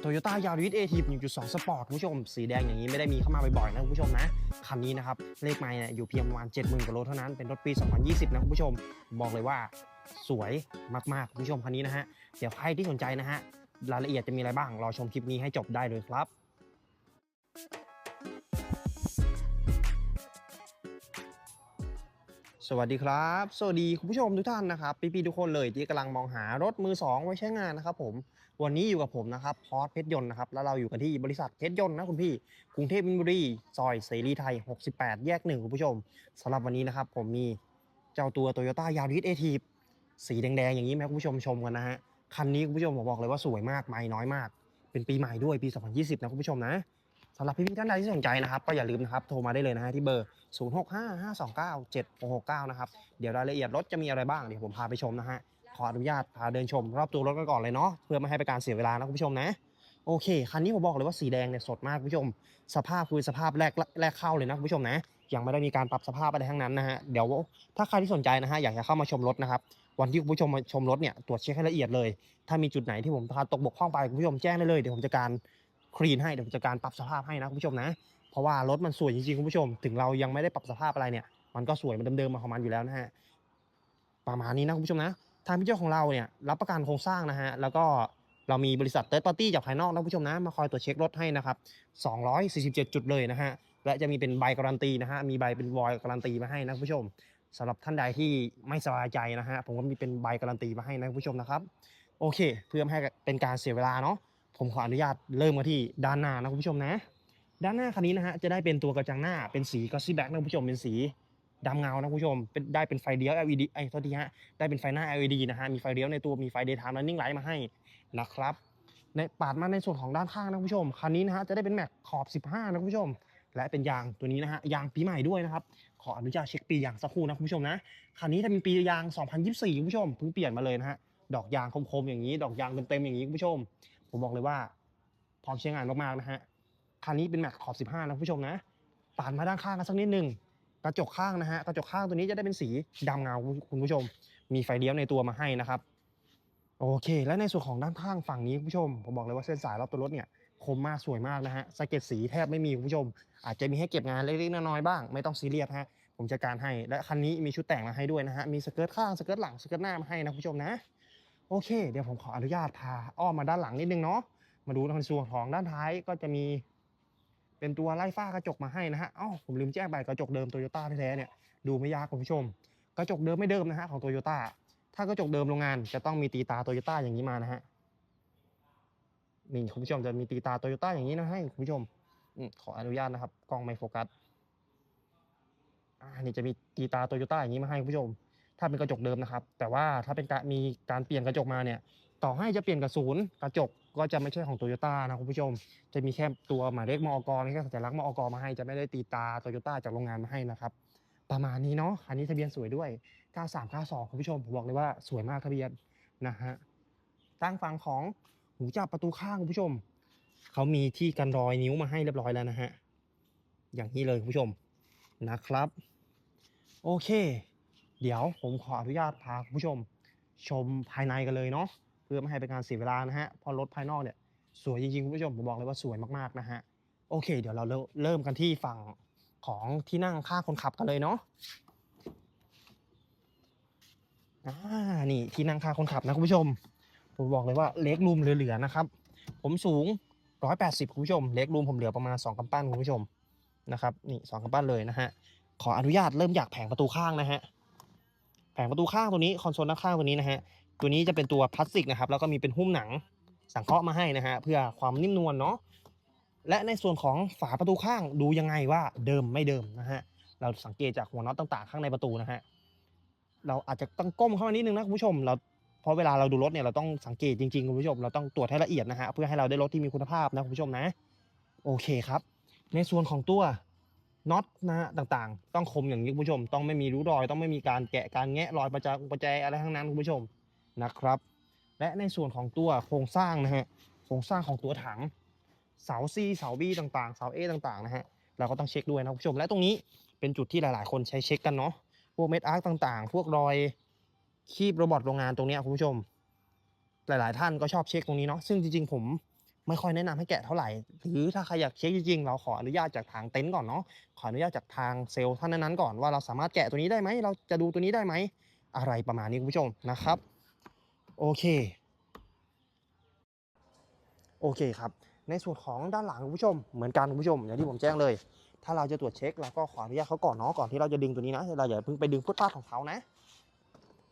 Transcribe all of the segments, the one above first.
โตโยต้ายาริสเอที1.2สปอร์ตคุณผู้ชม สีแดงอย่างนี้ไม่ได้มีเข้ามาบ่อยๆนะคุณผู้ชมนะ คันนี้นะครับ เลขไมล์เนี่ยอยู่เพียงประมาณ 70,000กว่าโลเท่านั้น เป็นรถปี 2020 นะคุณผู้ชม บอกเลยว่าสวยมากๆคุณผู้ชมคันนี้นะฮะ เดี๋ยวใครที่สนใจนะฮะ รายละเอียดจะมีอะไรบ้าง รอชมคลิปนี้ให้จบได้เลยครับสวัสดีครับ สวัสดีคุณผู้ชมทุกท่านนะครับ พี่ๆทุกคนเลยที่กำลังมองหารถมือ 2 ไว้ใช้งานนะครับผม วันนี้อยู่กับผมนะครับพอสเพชรยนต์นะครับแล้วเราอยู่กันที่บริษัทเพชรยนต์นะคุณพี่กรุงเทพมินบุรีซอยเสรีไทย 68 แยกหนึ่งคุณผู้ชมสำหรับวันนี้นะครับผมมีเจ้าตัวโตโยต้ายาริสเอทีสีแดงๆอย่างนี้ไหมคุณผู้ชมชมกันนะฮะคันนี้คุณผู้ชมผมบอกเลยว่าสวยมากไม่น้อยมาก เป็นปีใหม่ด้วยปี 2020 นะคุณผู้ชมนะสำหรับพี่ๆท่านใดที่สนใจนะครับ ก็อย่าลืมนะครับโทรมาได้เลยนะฮะที่เบอร์ 0655297669 นะครับ เดี๋ยวรายละเอียดรถจะมีอะไรบ้างเดี๋ยวผมพาไปชมนะฮะ ขออนุญาตพาเดินชมรอบตัวรถกันก่อนเลยเนาะเพื่อไม่ให้เป็นการเสียเวลานะคุณผู้ชมนะโอเคคันนี้ผมบอกเลยว่าสีแดงเนี่ยสดมากคุณผู้ชม สภาพคือสภาพแรกแรกเข้าเลยนะคุณผู้ชมนะยังไม่ได้มีการปรับสภาพอะไรทั้งนั้นนะฮะเดี๋ยวถ้าใครที่สนใจนะฮะอยากจะเข้ามาชมรถนะครับวันที่คุณผู้ชมมาชมรถเนี่ยตรวจเช็คให้ละเอียดเลย ถ้ามีจุดไหนที่ผมพาตกบกพร่องไปคุณผู้ชมแจ้งได้เลยเดี๋ยวผมจะการคลีนให้เดี๋ยวผมจะการปรับสภาพให้นะคุณผู้ชมนะ เพราะว่ารถมันสวยจริงๆคุณผู้ชม ถึงเรายังไม่ได้ปรับสภาพอะไรเนี่ย มันก็สวยมันเดิมๆมาของมันอยู่แล้วนะฮะประมาณนี้นะคุณผู้ชมนะ ทางพี่เจ้าของเราเนี่ยรับประกันโครงสร้างนะฮะ แล้วก็เรามีบริษัทเติร์ดปาร์ตี้จากภายนอกนะคุณผู้ชมนะ มาคอยตรวจเช็ครถให้นะครับ 247 จุดเลยนะฮะ และจะมีเป็นใบการันตีนะฮะ มีใบเป็นวอยการันตีมาให้นะผู้ชมสำหรับท่านใดที่ไม่สบายใจนะฮะ ผมก็มีเป็นใบการันตีมาให้นะผู้ชมนะครับ โอเค เพื่อไม่ให้เป็นการเสียเวลาเนาะ ผมขออนุญาตเริ่มกันที่ด้านหน้านะคุณผู้ชมนะ ด้านหน้าคันนี้นะฮะ จะได้เป็นตัวกระจังหน้า เป็นสีก o สซี่แบ็กนะคุณผู้ชม เป็นสี ดำเงานะคุณผู้ชมเป็นได้เป็นไฟเลี้ยว LED ไอ้ยโทษทีฮะได้เป็นไฟหน้า LED นะฮะมีไฟเลี้ยวในตัวมีไฟ daytime running light มาให้นะครับในปาดมาในส่วนของด้านข้างนะคุณผู้ชมคันนี้นะฮะจะได้เป็นแม็กขอบ 15 นะคุณผู้ชม และเป็นยางตัวนี้นะฮะยางปีใหม่ด้วยนะครับขออนุญาตเช็คปียางสักครู่นะคุณผู้ชมนะคันนี้ถ้าเป็นปียาง 2024คุณผู้ชมเพิ่งเปลี่ยนมาเลยนะฮะดอกยางคมๆอย่างนี้ ดอกยางเต็มๆอย่างนี้คุณผู้ชม ผมบอกเลยว่าพร้อมใช้งานมากๆนะฮะคันนี้เป็นแม็กขอบ 15 นะคุณผู้ชมนะปาดมาด้านข้างกันสักนิดหนึ่ง กระจกข้างนะฮะกระจกข้างตัวนี้จะได้เป็นสีดำเงาคุณผู้ชม มีไฟเลี้ยวในตัวมาให้นะครับ โอเค และในส่วนของด้านข้างฝั่งนี้คุณผู้ชมผมบอกเลยว่าเส้นสายรอบตัวรถเนี่ยคมมากสวยมากนะฮะสะเก็ดสีแทบไม่มีคุณผู้ชม อาจจะมีให้เก็บงานเล็กๆน้อยๆบ้าง ไม่ต้องซีเรียสฮะผมจัดการให้และคันนี้มีชุดแต่งมาให้ด้วยนะฮะมีสเกิร์ตข้างสเกิร์ตหลังสเกิร์ตหน้ามาให้นะคุณผู้ชมนะ โอเค เดี๋ยวผมขออนุญาตพาอ้อมมาด้านหลังนิดนึงเนาะมาดูในส่วนของด้านท้ายก็จะมี เป็นตัวไล่ฝ้ากระจกมาให้นะฮะเอ้าผมลืมแจ้งไปกระจกเดิมโตโยต้าแท้ๆเนี่ยดูไม่ยากคุณผู้ชม กระจกเดิมไม่เดิมนะฮะของโตโยต้าถ้ากระจกเดิมโรงงานจะต้องมีตีตาโตโยต้าอย่างนี้มานะฮะนี่คุณผู้ชมจะมีตีตาโตโยต้าอย่างนี้นะให้คุณผู้ชมขออนุญาตนะครับกล้องไม่โฟกัสอ่านี่จะมีตีตาโตโยต้าอย่างนี้มาให้คุณผู้ชม ถ้าเป็นกระจกเดิมนะครับ แต่ว่าถ้าเป็นการมีการเปลี่ยนกระจกมาเนี่ย ต่อให้จะเปลี่ยนกระสุนย์กระจกก็จะไม่ใช่ของโตโยต้านะคุณผู้ชม จะมีแค่ตัวหมายเลขมอกมีแค่สัญลักษณ์มอกรมาให้จะไม่ได้ตีตาโตโยต้าจากโรงงานมาให้นะครับ ประมาณนี้เนาะอันนี้ทะเบียนสวยด้วย 9392คุณผู้ชมผมบอกเลยว่าสวยมากทะเบียนนะฮะตั้งฝั่งของหูจับประตูข้างคุณผู้ชมเขามีที่กันรอยนิ้วมาให้เรียบร้อยแล้วนะฮะอย่างนี้เลยคุณผู้ชมนะครับ โอเค เดี๋ยวผมขออนุญาตพาคุณผู้ชม ชมภายในกันเลยเนาะ เพื่อไม่ให้เป็นการเสียเวลานะฮะเพอรถภายนอกเนี่ยสวยจริงๆคุณผู้ชมผมบอกเลยว่าสวยมากๆนะฮะโอเค เดี๋ยวเราเริ่มกันที่ฝั่งของที่นั่งข้างคนขับกันเลยเนาะอ่านี่ที่นั่งข้างคนขับนะคุณผู้ชม ผมบอกเลยว่าเล็กรูมเหลือๆนะครับ ผมสูง 180คุณผู้ชม เล็กรูมผมเหลือประมาณ 2กำปั้นคุณผู้ชมนะครับนี่สองกำปั้นเลยนะฮะขออนุญาตเริ่มอยากแผงประตูข้างนะฮะแผงประตูข้างตัวนี้คอนโซลด้านข้างตัวนี้นะฮะ ตัวนี้จะเป็นตัวพลาสติกนะครับ แล้วก็มีเป็นหุ้มหนังสังเคราะห์มาให้นะฮะเพื่อความนิ่มนวลเนาะและในส่วนของฝาประตูข้างดูยังไงว่าเดิมไม่เดิมนะฮะเราสังเกตจากหัวน็อตต่างๆ ข้างในประตูนะฮะเราอาจจะต้องก้มเข้ามานิดนึงนะคุณผู้ชมเราเพราะเวลาเราดูรถเนี่ยเราต้องสังเกตจริงๆคุณผู้ชมเราต้องตรวจให้ละเอียดนะฮะเพื่อให้เราได้รถที่มีคุณภาพนะคุณผู้ชมนะ โอเคครับ ในส่วนของตัวน็อตนะฮะต่างๆ ต้องคมอย่างนี้คุณผู้ชม ต้องไม่มีรูรอย ต้องไม่มีการแกะการแงะรอยประจประแจอะไรทั้งนั้นคุณผู้ชม นะครับ และในส่วนของตัวโครงสร้างนะฮะโครงสร้างของตัวถังเสา C เสา B ต่างๆ เสา A ต่างๆนะฮะเราก็ต้องเช็คด้วยนะคุณผู้ชมและตรงนี้เป็นจุดที่หลายๆ คนใช้เช็คกันเนาะพวกเม็ดอาร์คต่างๆ พวกรอยคีบโรบอทโรงงานตรงนี้คุณผู้ชม หลายๆ ท่านก็ชอบเช็คตรงนี้เนาะซึ่งจริงๆ ผมไม่ค่อยแนะนำให้แกะเท่าไหร่ หรือถ้าใครอยากเช็คจริงๆ เราขออนุญาตจากทางเต็นท์ก่อนเนาะ ขออนุญาตจากทางเซลล์ท่านนั้นๆก่อนว่าเราสามารถแกะตัวนี้ได้ไหม เราจะดูตัวนี้ได้ไหม อะไรประมาณนี้คุณผู้ชมนะครับ โอเค โอเคครับ ในส่วนของด้านหลังคุณผู้ชมเหมือนกันคุณผู้ชม อย่างที่ผมแจ้งเลย ถ้าเราจะตรวจเช็คเราก็ขออนุญาตเขาก่อนเนาะก่อนที่เราจะดึงตัวนี้นะเราอย่าเพิ่งไปดึงพุทธาของเขานะ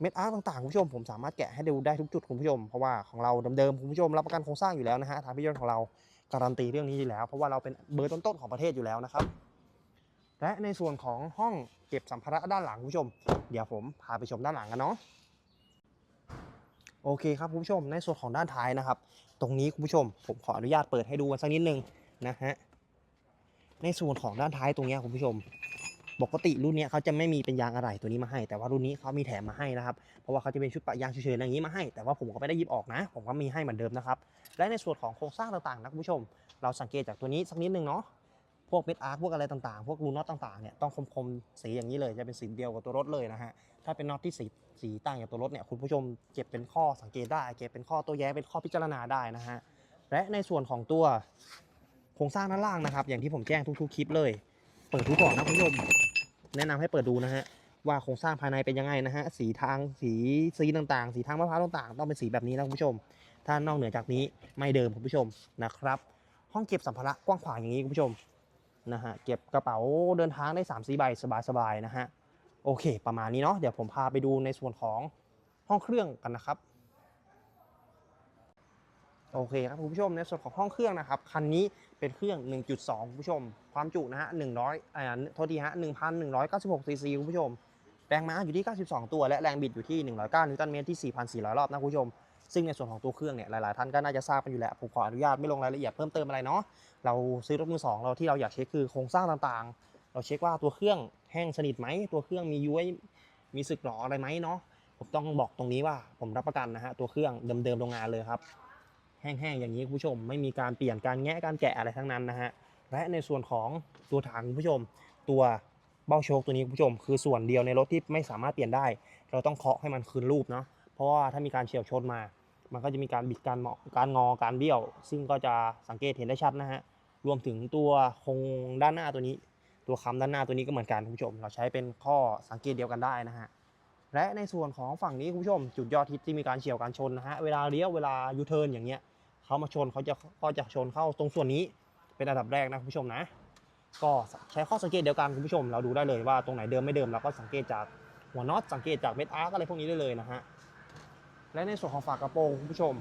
เม็ดอาร์ตต่างๆคุณผู้ชมผมสามารถแกะให้ดูได้ทุกจุดคุณผู้ชม เพราะว่าของเราเดิมๆคุณผู้ชมรับประกันโครงสร้างอยู่แล้วนะฮะทางพิจารณของเราการันตีเรื่องนี้อยู่แล้ว เพราะว่าเราเป็นเบอร์ต้นๆของประเทศอยู่แล้วนะครับและในส่วนของห้องเก็บสัมภาระด้านหลังคุณผู้ชม เดี๋ยวผมพาไปชมด้านหลังกันเนาะ โอเคครับคุณผู้ชมในส่วนของด้านท้ายนะครับ ตรงนี้คุณผู้ชม ผมขออนุญาตเปิดให้ดูกันสักนิดนึงนะฮะในส่วนของด้านท้ายตรงนี้คุณผู้ชม ปกติรุ่นเนี้ยเขาจะไม่มีเป็นยางอะไหล่ตัวนี้มาให้ แต่ว่ารุ่นนี้เขามีแถมมาให้นะครับ เพราะว่าเขาจะเป็นชุดปะยางเฉยๆอย่างนี้มาให้ แต่ว่าผมก็ไม่ได้ยิบออกนะ ผมก็มีให้เหมือนเดิมนะครับ และในส่วนของโครงสร้างต่างๆนะคุณผู้ชม เราสังเกตจากตัวนี้สักนิดนึงเนาะ พวกเม็ดอาร์คพวกอะไรต่างๆ พวกรูน็อตต่างๆเนี่ยต้องคมๆสีอย่างนี้เลย จะเป็นสีเดียวกับตัวรถเลยนะฮะ ถ้าเป็นน็อตที่สี สีต่างจากตัวรถเนี่ยคุณผู้ชมเก็บเป็นข้อสังเกตได้เก็บเป็นข้อตัวแย้เป็นข้อพิจารณาได้นะฮะและในส่วนของตัวโครงสร้างด้านล่างนะครับ อย่างที่ผมแจ้งทุกๆคลิปเลย เปิดดูก่อนนะคุณผู้ชมแนะนำให้เปิดดูนะฮะว่าโครงสร้างภายในเป็นยังไงนะฮะสีทางสีสีต่างๆ สีทางมะพร้าวต่างๆ ต้องเป็นสีแบบนี้นะคุณผู้ชม ถ้านอกเหนือจากนี้ไม่เดิมคุณผู้ชมนะครับ ห้องเก็บสัมภาระกว้างขวางอย่างนี้คุณผู้ชมนะฮะเก็บกระเป๋าเดินทางได้3ามสี่ใบสบายๆนะฮะ โอเค ประมาณนี้เนาะเดี๋ยวผมพาไปดูในส่วนของห้องเครื่องกันนะครับโอเคครับคุณผู้ชมในส่วนของห้องเครื่องนะครับคันนี้เป็นเครื่อง 1.2คุณผู้ชม ความจุนะฮะ100อ่าโทษทีฮะ1,196ซีซีคุณผู้ชม แรงม้าอยู่ที่ 92 ตัว และแรงบิดอยู่ที่ 109 นิวตันเมตรที่ 4,400 รอบนะคุณผู้ชม ซึ่งในส่วนของตัวเครื่องเนี่ยหลาย ๆ ท่านก็น่าจะทราบกันอยู่แล้ว ผมขออนุญาตไม่ลงรายละเอียดเพิ่มเติมอะไรเนาะเราซื้อรถมือสองเราที่เราอยากเช็คคือโครงสร้างต่างๆ เราเช็คว่าตัวเครื่องแห้งสนิทไหมตัวเครื่องมีย้วยมีสึกหรออะไรไหมเนาะผมต้องบอกตรงนี้ว่าผมรับประกันนะฮะตัวเครื่องเดิมๆโรงงานเลยครับ แห้งๆอย่างนี้คุณผู้ชม ไม่มีการเปลี่ยนการแงะการแกะอะไรทั้งนั้นนะฮะและในส่วนของตัวถังคุณผู้ชม ตัวเบ้าโชคตัวนี้คุณผู้ชม คือส่วนเดียวในรถที่ไม่สามารถเปลี่ยนได้ เราต้องเคาะให้มันคืนรูปเนาะเพราะว่าถ้ามีการเฉียวชนมา มันก็จะมีการบิดการเหมาะการงอการเบี้ยว ซึ่งก็จะสังเกตเห็นได้ชัดนะฮะรวมถึงตัวโครงด้านหน้าตัวนี้ ตัวคำด้านหน้าตัวนี้ก็เหมือนกันคุณผู้ชม เราใช้เป็นข้อสังเกตเดียวกันได้นะฮะและในส่วนของฝั่งนี้คุณผู้ชม จุดยอดฮิตที่มีการเฉียวการชนนะฮะเวลาเลี้ยวเวลายูเทิร์นอย่างเงี้ยเขามาชนเขาจะก็จะชนเข้าตรงส่วนนี้เป็นอันดับแรกนะคุณผู้ชมนะ ก็ใช้ข้อสังเกตเดียวกันคุณผู้ชม เราดูได้เลยว่าตรงไหนเดิมไม่เดิมเราก็สังเกตจากหัวน็อตสังเกตจากเม็ดอาร์กอะไรพวกนี้ได้เลยนะฮะและในส่วนของฝากระโปรงคุณผู้ชม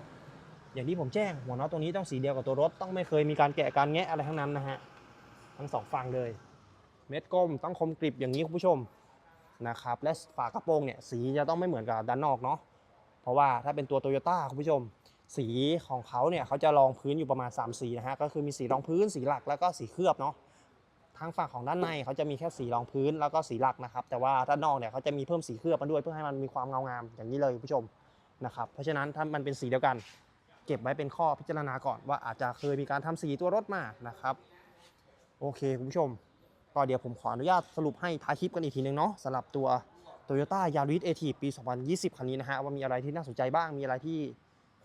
อย่างที่ผมแจ้งหัวน็อตตรงนี้ต้องสีเดียวกับตัวรถต้องไม่เคยมีการแกะการแงะอะไรทั้งนั้นนะฮะทั้งสองฝั่งเลย เม็ดกลมต้องคมกริบอย่างนี้คุณผู้ชมนะครับและฝากระโปรงเนี่ยสีจะต้องไม่เหมือนกับด้านนอกเนาะเพราะว่าถ้าเป็นตัวโตโยต้าคุณผู้ชม สีของเขาเนี่ยเขาจะรองพื้นอยู่ประมาณ 3 สีนะฮะก็คือมีสีรองพื้นสีหลักแล้วก็สีเคลือบเนาะทางฝั่งของด้านในเขาจะมีแค่สีรองพื้นแล้วก็สีหลักนะครับ แต่ว่าด้านนอกเนี่ยเขาจะมีเพิ่มสีเคลือบมาด้วยเพื่อให้มันมีความเงางามอย่างนี้เลยคุณผู้ชมนะครับเพราะฉะนั้นถ้ามันเป็นสีเดียวกัน เก็บไว้เป็นข้อพิจารณาก่อนว่าอาจจะเคยมีการทำสีตัวรถมานะครับ โอเคคุณผู้ชม ก็เดี๋ยวผมขออนุญาตสรุปให้ท้ายคลิปกันอีกทีนึงเนาะสำหรับตัว Toyota Yaris AT ปี 2020 คันนี้นะฮะว่ามีอะไรที่น่าสนใจบ้างมีอะไรที่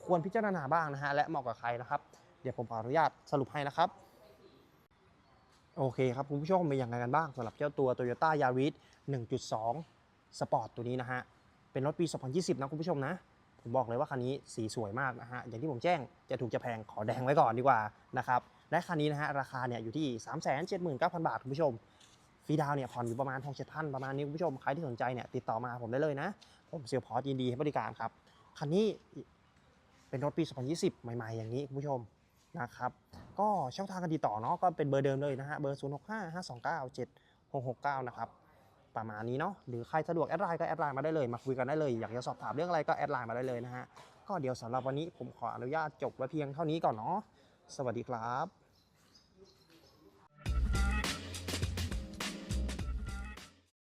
ควรพิจารณาบ้างนะฮะและเหมาะกับใครนะครับ เดี๋ยวผมขออนุญาตสรุปให้นะครับโอเคครับคุณผู้ชมเป็นอย่างไรกันบ้างสำหรับเจ้าตัว Toyota Yaris 1.2 Sport ตัวนี้นะฮะเป็นรถปี 2020 นะคุณผู้ชมนะ ผมบอกเลยว่าคันนี้สีสวยมากนะฮะอย่างที่ผมแจ้งจะถูกจะแพงขอแดงไว้ก่อนดีกว่านะครับ และคันนี้นะฮะราคาเนี่ยอยู่ที่ 379,000 บาทคุณผู้ชมฟรีดาวเนี่ยผ่อนอยู่ประมาณ 6 7พันประมาณนี้คุณผู้ชมใครที่สนใจเนี่ยติดต่อมาผมได้เลยนะ ผมเซลพอยินดีให้บริการครับ คันนี้เป็นรถปี 2020 ใหม่ๆ อย่างนี้คุณผู้ชมนะครับ ก็ช่องทางการติดต่อเนาะก็เป็นเบอร์เดิมเลยนะฮะเบอร์ 0 6 5 5 2 9 7 6 6 9 นะครับประมาณนี้เนาะหรือใครสะดวกแอดไลน์ก็แอดไลน์มาได้เลยมาคุยกันได้เลย อยากจะสอบถามเรื่องอะไรก็แอดไลน์มาได้เลยนะฮะก็เดี๋ยวสำหรับวันนี้ผมขออนุญาตจบไว้เพียงเท่านี้ก่อนเนาะ สวัสดีครับ